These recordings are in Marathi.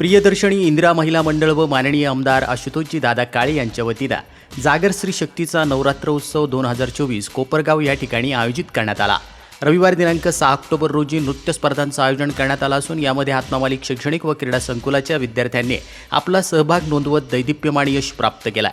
प्रियदर्शनी इंदिरा महिला मंडळ व माननीय आमदार आशुतोषजी दादा काळे यांच्या वतीनं जागर श्री शक्तीचा नवरात्र उत्सव दोन हजार चोवीस कोपरगाव या ठिकाणी आयोजित करण्यात आला. रविवार दिनांक सहा ऑक्टोबर रोजी नृत्य स्पर्धांचं आयोजन करण्यात आलं असून यामध्ये हातमामालिक शैक्षणिक व क्रीडा संकुलाच्या विद्यार्थ्यांनी आपला सहभाग नोंदवत दैदिप्यमान यश प्राप्त केला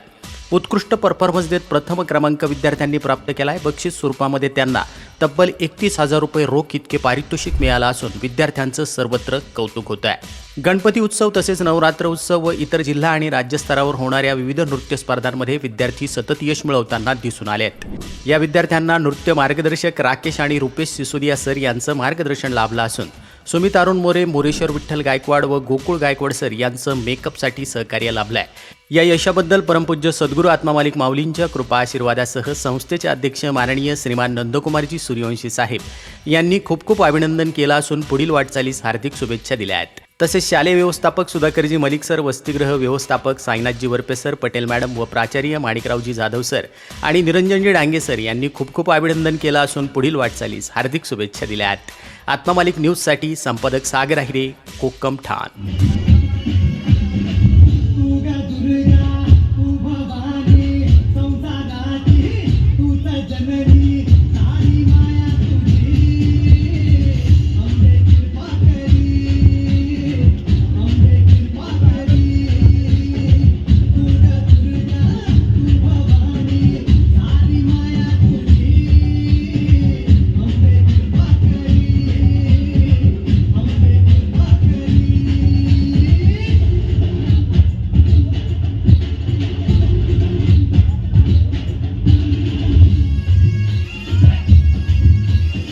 उत्कृष्ट परफॉर्मन्स देत प्रथम क्रमांक विद्यार्थ्यांनी प्राप्त केला आहे बक्षीस स्वरूपामध्ये त्यांना तब्बल एकतीस हजार रुपये रोख इतके पारितोषिक मिळालं असून विद्यार्थ्यांचं सर्वत्र कौतुक होतं आहे. गणपती उत्सव तसेच नवरात्र उत्सव व इतर जिल्हा आणि राज्यस्तरावर होणाऱ्या विविध नृत्य स्पर्धांमध्ये विद्यार्थी सतत यश मिळवताना दिसून आले आहेत. या विद्यार्थ्यांना नृत्य मार्गदर्शक राकेश आणि रुपेश सिसोदिया सर यांचं मार्गदर्शन लाभलं असून सुमित अरुण मोरे मोरेश्वर विठ्ठल गायकवाड व गोकुळ गायकवाड सर यांचं मेकअपसाठी सहकार्य लाभलं आहे या यशाबद्दल परमपूज्य सद्गुरू आत्मामालिक माऊलींच्या कृपा आशीर्वादासह संस्थेचे अध्यक्ष माननीय श्रीमान नंदकुमारजी सूर्यवंशी साहेब यांनी खूप खूप अभिनंदन केलं असून पुढील वाटचालीस हार्दिक शुभेच्छा दिल्या आहेत. तसेच शालेय व्यवस्थापक सुधाकरजी मलिक सर वसतिगृह व्यवस्थापक साईनाथजी वरपे सर पटेल मॅडम व प्राचार्य माणिकरावजी जाधव सर आणि निरंजनजी डांगे सर यांनी खूप खूप अभिनंदन केलं असून पुढील वाटचालीस हार्दिक शुभेच्छा दिल्या आहेत. आत्मामालिक न्यूजसाठी संपादक सागर आहिरे कोक्कम ठाण.